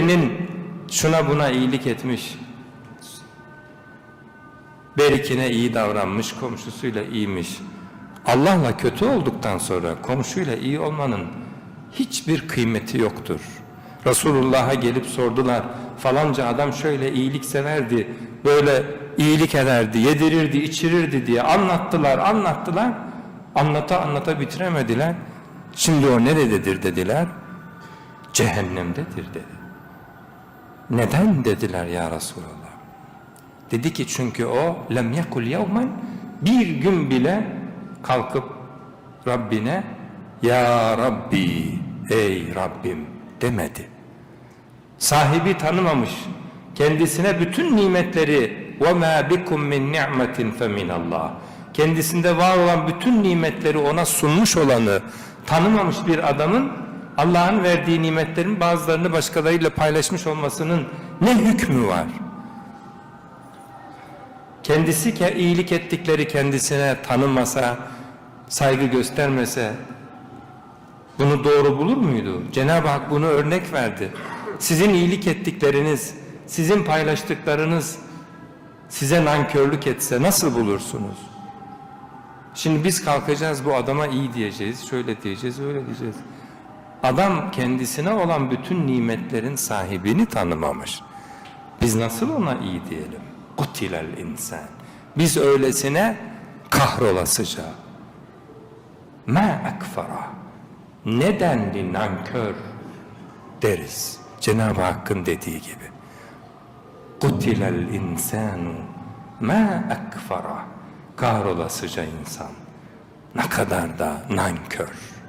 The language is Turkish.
Senin şuna buna iyilik etmiş. Berikine iyi davranmış, komşusuyla iyiymiş. Allah'la kötü olduktan sonra komşuyla iyi olmanın hiçbir kıymeti yoktur. Resulullah'a gelip sordular. Falanca adam şöyle iyilik severdi, böyle iyilik ederdi, yedirirdi, içirirdi diye anlattılar, anlattılar. Anlata anlata bitiremediler. Şimdi o nerededir dediler. Cehennemdedir dedi. Neden dediler ya Resulallah. Dedi ki çünkü o lem yekul yevmen bir gün bile kalkıp Rabbine ya Rabbi ey Rabbim demedi. Sahibi tanımamış. Kendisine bütün nimetleri ve ma bikum min ni'metin fe Allah. Kendisinde var olan bütün nimetleri ona sunmuş olanı tanımamış bir adamın Allah'ın verdiği nimetlerin bazılarını başkalarıyla paylaşmış olmasının ne hükmü var? Kendisi ke iyilik ettikleri kendisine tanınmasa, saygı göstermese bunu doğru bulur muydu? Cenab-ı Hak bunu örnek verdi. Sizin iyilik ettikleriniz, sizin paylaştıklarınız size nankörlük etse nasıl bulursunuz? Şimdi biz kalkacağız bu adama iyi diyeceğiz, şöyle diyeceğiz, öyle diyeceğiz. Adam kendisine olan bütün nimetlerin sahibini tanımamış. Biz nasıl ona iyi diyelim? Kutilel insan. Biz öylesine kahrolasıca. Ma ekfara. Nedenli nankör deriz. Cenab-ı Hakk'ın dediği gibi. Kutilel insanu ma ekfara. Kahrolasıca insan. Ne kadar da nankör.